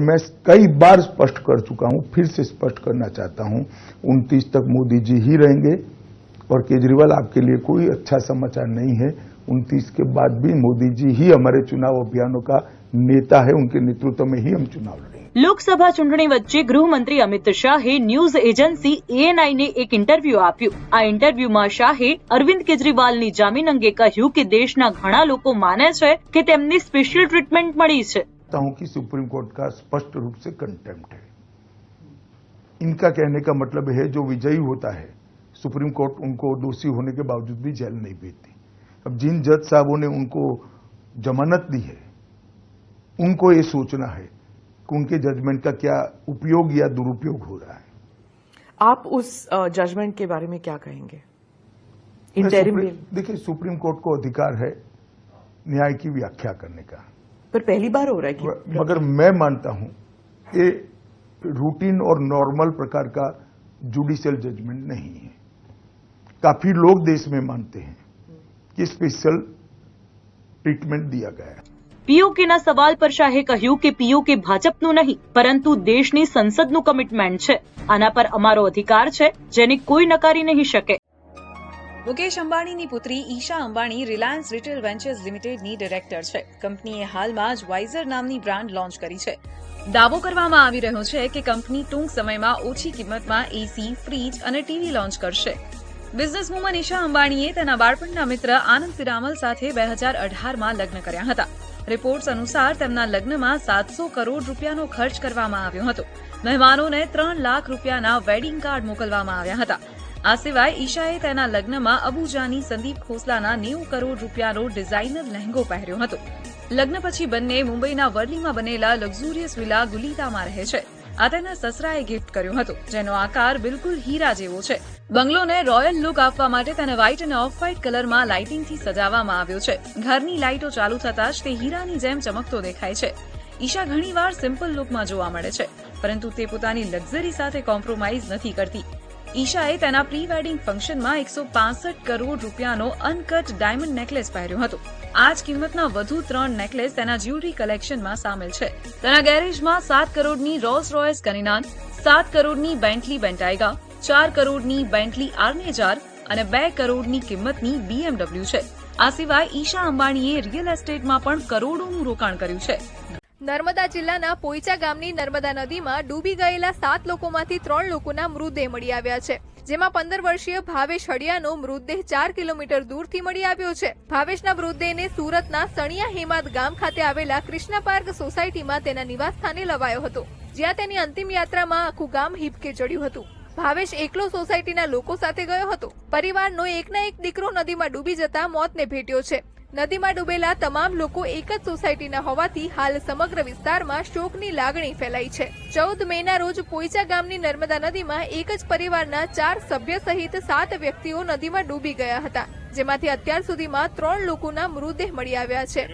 मैं कई बार स्पष्ट कर चुका हूं फिर से स्पष्ट करना चाहता हूं उनतीस तक मोदी जी ही रहेंगे और केजरीवाल आपके लिए कोई अच्छा समाचार नहीं है उनतीस के बाद भी मोदी जी ही हमारे चुनाव अभियानों का नेता है उनके नेतृत्व में ही हम चुनाव लड़ेंगे લોકસભા ચૂંટણી વચ્ચે ગૃહમંત્રી અમિત શાહે ન્યૂઝ એજન્સી એએનઆઈને એક ઇન્ટરવ્યુ આપ્યું આ ઇન્ટરવ્યુમાં શાહે અરવિંદ કેજરીવાલની જામીન અંગે કહ્યું કે દેશના ઘણા લોકો માને છે કે તેમને સ્પેશિયલ ટ્રીટમેન્ટ મળી છે कहता हूँ कि सुप्रीम कोर्ट का स्पष्ट रूप से कंटेम्प्ट है। इनका कहने का मतलब है जो विजयी होता है सुप्रीम कोर्ट उनको दोषी होने के बावजूद भी जेल नहीं भेजती। अब जिन जज साहबों ने उनको जमानत दी है उनको ये सोचना है कि उनके जजमेंट का क्या उपयोग या दुरुपयोग हो रहा है। आप उस जजमेंट के बारे में क्या कहेंगे? देखिए सुप्रीम कोर्ट को अधिकार है न्याय की व्याख्या करने का। पर पहली बार हो रहा है कि मगर मैं मानता हूं ये रूटीन और नॉर्मल प्रकार का जुडिशियल जजमेंट नहीं है काफी लोग देश में मानते हैं कि स्पेशल ट्रीटमेंट दिया गया है પીઓકેના સવાલ પર શાહે કહ્યું કે પીઓકે ભાજપનું નહીં પરંતુ દેશની સંસદનું કમિટમેન્ટ છે આના પર અમારો અધિકાર છે જેને કોઈ નકારી નહીં શકે મુકેશ અંબાણીની પુત્રી ઈશા અંબાણી રિલાયન્સ રિટેલ વેન્ચર્સ લિમિટેડની ડિરેક્ટર છે. કંપનીએ હાલમાં જ વાઇઝર નામની બ્રાન્ડ લોન્ચ કરી છે. દાવો કરવામાં આવી રહ્યો છે કે કંપની ટૂંક સમયમાં ઓછી કિંમતમાં એસી, ફ્રીજ અને ટીવી લોન્ચ કરશે. બિઝનેસવુમન ઈશા અંબાણીએ તેના બાળપણના મિત્ર આનંદ પિરામલ સાથે બે હજાર અઢારમાં લગ્ન કર્યા હતા. રિપોર્ટ્સ અનુસાર તેમના લગ્નમાં સાતસો કરોડ રૂપિયાનો ખર્ચ કરવામાં આવ્યો હતો. મહેમાનોને ત્રણ લાખ રૂપિયાના વેડિંગ કાર્ડ મોકલવામાં આવ્યા હતા. આ સિવાય ઈશાએ તેના લગ્નમાં અબુજાની સંદીપ ખોસલાના નેવું કરોડ રૂપિયાનો ડિઝાઇનર લહેંગો પહેર્યો હતો. લગ્ન પછી બંને મુંબઈના વર્લીમાં બનેલા લક્ઝુરિયસ વિલા ગુલીતામાં રહે છે. આ તેના સસરાએ ગિફ્ટ કર્યો હતો, જેનો આકાર બિલકુલ હીરા જેવો છે. બંગલોને રોયલ લુક આપવા માટે તેને વ્હાઇટ અને ઓફ વ્હાઇટ કલરમાં લાઇટિંગથી સજાવવામાં આવ્યો છે. ઘરની લાઇટો ચાલુ થતાં જ તે હીરાની જેમ ચમકતો દેખાય છે. ઈશા ઘણીવાર સિમ્પલ લુકમાં જોવા મળે છે, પરંતુ તે પોતાની લક્ઝરી સાથે કોમ્પ્રોમાઇઝ નથી કરતી. ઈશાએ તેના પ્રી વેડિંગ ફંક્શનમાં એકસો પાસઠ કરોડ રૂપિયાનો અનકટ ડાયમંડ નેકલેસ પહેર્યો હતો. આ જ કિંમતના વધુ ત્રણ નેકલેસ તેના જ્યુલરી કલેક્શનમાં સામેલ છે. તેના ગેરેજમાં સાત કરોડની રોલ્સ રોયસ કનિનાન સાત કરોડની બેન્ટલી બેન્ટાઇગા, ચાર કરોડની બેન્ટલી આર્નેજાર અને બે કરોડની કિંમતની બીએમડબલ્યુ છે. આ સિવાય ઈશા અંબાણીએ રિયલ એસ્ટેટમાં પણ કરોડોનું રોકાણ કર્યું છે. નર્મદા જિલ્લાના પોઈચા ગામની નર્મદા નદીમાં ડૂબી ગયેલા સાત લોકોમાંથી ત્રણ લોકોના મૃતદેહ મળી આવ્યા છે. જેમાં પંદર વર્ષીય ભાવેશ હડિયાનો મૃતદેહ ચાર કિલોમીટર દૂરથી મળી આવ્યો છે. ભાવેશના મૃતદેહને સુરતના સણિયા હેમાદ ગામ ખાતે આવેલા કૃષ્ણ પાર્ક સોસાયટીમાં તેના નિવાસસ્થાને લવાયો હતો, જ્યાં તેની અંતિમ યાત્રામાં આખું ગામ હિપકે ચડ્યું હતું. ભાવેશ એકલો સોસાયટીના લોકો સાથે ગયો હતો. પરિવારનો એકના એક દીકરો નદીમાં ડૂબી જતા મોતને ભેટ્યો છે. નદીમાં ડૂબેલા તમામ લોકો એક જ સોસાયટીના હોવાથી હાલ સમગ્ર વિસ્તારમાં શોકની લાગણી ફેલાઈ છે. ચૌદ મેના રોજ પોઈચા ગામની નર્મદા નદીમાં એક જ પરિવારના ચાર સભ્ય સહિત સાત વ્યક્તિઓ નદીમાં ડૂબી ગયા હતા, જેમાંથી અત્યાર સુધીમાં ત્રણ લોકોના મૃતદેહ મળી આવ્યા છે.